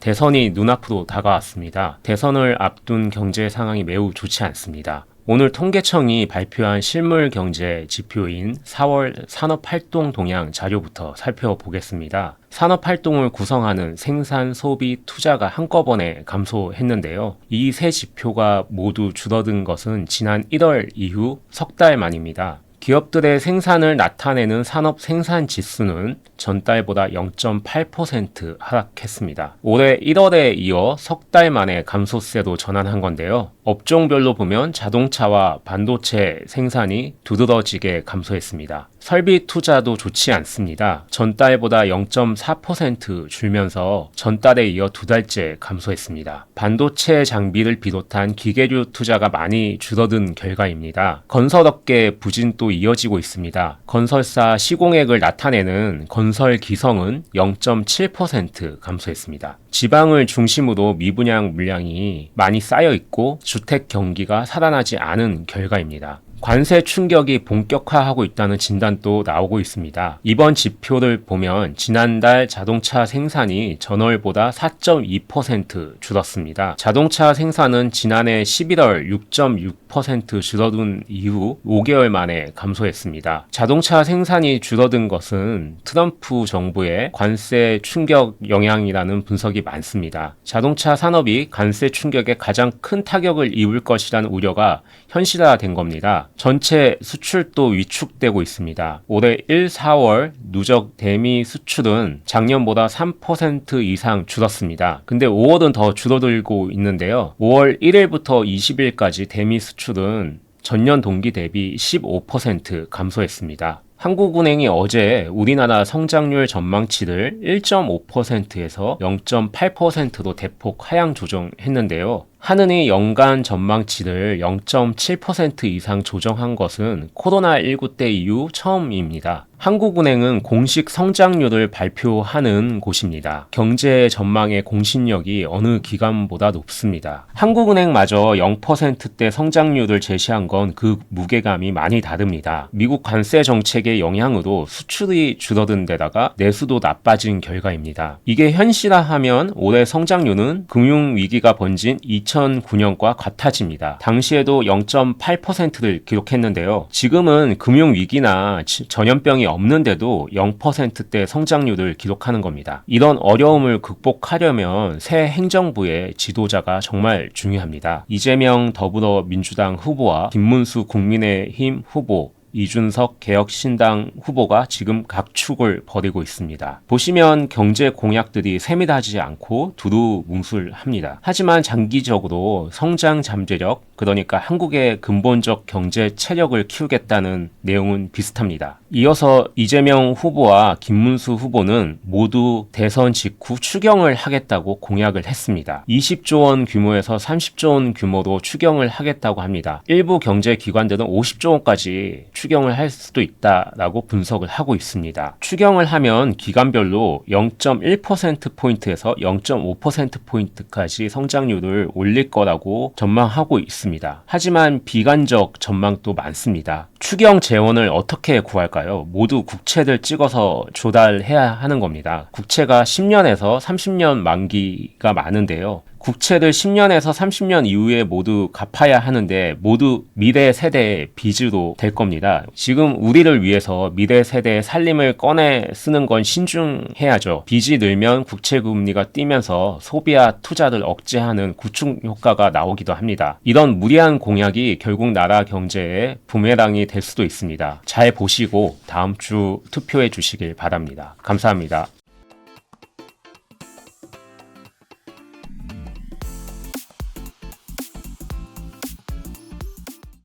대선이 눈앞으로 다가왔습니다. 대선을 앞둔 경제 상황이 매우 좋지 않습니다. 오늘 통계청이 발표한 실물 경제 지표인 4월 산업 활동 동향 자료부터 살펴보겠습니다. 산업 활동을 구성하는 생산, 소비, 투자가 한꺼번에 감소했는데요. 이 세 지표가 모두 줄어든 것은 지난 1월 이후 석 달 만입니다. 기업들의 생산을 나타내는 산업 생산 지수는 전달보다 0.8% 하락했습니다. 올해 1월에 이어 석 달 만에 감소세로 전환한 건데요. 업종별로 보면 자동차와 반도체 생산이 두드러지게 감소했습니다. 설비 투자도 좋지 않습니다. 전달보다 0.4% 줄면서 전달에 이어 두 달째 감소했습니다. 반도체 장비를 비롯한 기계류 투자가 많이 줄어든 결과입니다. 건설업계 부진도 이어지고 있습니다. 건설사 시공액을 나타내는 건설 기성은 0.7% 감소했습니다. 지방을 중심으로 미분양 물량이 많이 쌓여 있고 주택 경기가 살아나지 않은 결과입니다. 관세 충격이 본격화하고 있다는 진단도 나오고 있습니다. 이번 지표를 보면 지난달 자동차 생산이 전월보다 4.2% 줄었습니다. 자동차 생산은 지난해 11월 6.6% 줄어든 이후 5개월 만에 감소했습니다. 자동차 생산이 줄어든 것은 트럼프 정부의 관세 충격 영향이라는 분석이 많습니다. 자동차 산업이 관세 충격에 가장 큰 타격을 입을 것이라는 우려가 현실화된 겁니다. 전체 수출도 위축되고 있습니다. 올해 1, 4월 누적 대미 수출은 작년보다 3% 이상 줄었습니다. 근데 5월은 더 줄어들고 있는데요. 5월 1일부터 20일까지 대미 수출은 전년 동기 대비 15% 감소했습니다. 한국은행이 어제 우리나라 성장률 전망치를 1.5%에서 0.8%로 대폭 하향 조정했는데요. 하느니 연간 전망치를 0.7% 이상 조정한 것은 코로나19 때 이후 처음입니다. 한국은행은 공식 성장률을 발표하는 곳입니다. 경제 전망의 공신력이 어느 기관보다 높습니다. 한국은행마저 0%대 성장률을 제시한 건 그 무게감이 많이 다릅니다. 미국 관세 정책의 영향으로 수출이 줄어든 데다가 내수도 나빠진 결과입니다. 이게 현실화하면 올해 성장률은 금융위기가 번진 2009년과 같아집니다. 당시에도 0.8%를 기록했는데요. 지금은 금융위기나 전염병이 없는데도 0%대 성장률을 기록하는 겁니다. 이런 어려움을 극복하려면 새 행정부의 지도자가 정말 중요합니다. 이재명 더불어민주당 후보와 김문수 국민의힘 후보 이준석 개혁신당 후보가 지금 각축을 벌이고 있습니다. 보시면 경제 공약들이 세밀하지 않고 두루뭉술합니다. 하지만 장기적으로 성장 잠재력, 그러니까 한국의 근본적 경제 체력을 키우겠다는 내용은 비슷합니다. 이어서 이재명 후보와 김문수 후보는 모두 대선 직후 추경을 하겠다고 공약을 했습니다. 20조 원 규모에서 30조 원 규모로 추경을 하겠다고 합니다. 일부 경제 기관들은 50조 원까지 추경을 할 수도 있다라고 분석을 하고 있습니다. 추경을 하면 기간별로 0.1%포인트에서 0.5%포인트까지 성장률을 올릴 거라고 전망하고 있습니다. 하지만 비관적 전망도 많습니다. 추경 재원을 어떻게 구할까요? 모두 국채를 찍어서 조달해야 하는 겁니다. 국채가 10년에서 30년 만기가 많은데요. 국채를 10년에서 30년 이후에 모두 갚아야 하는데 모두 미래 세대의 빚으로 될 겁니다. 지금 우리를 위해서 미래 세대의 살림을 꺼내 쓰는 건 신중해야죠. 빚이 늘면 국채 금리가 뛰면서 소비와 투자를 억제하는 구축 효과가 나오기도 합니다. 이런 무리한 공약이 결국 나라 경제에 부메랑이 될 수도 있습니다. 잘 보시고 다음 주 투표해 주시길 바랍니다. 감사합니다.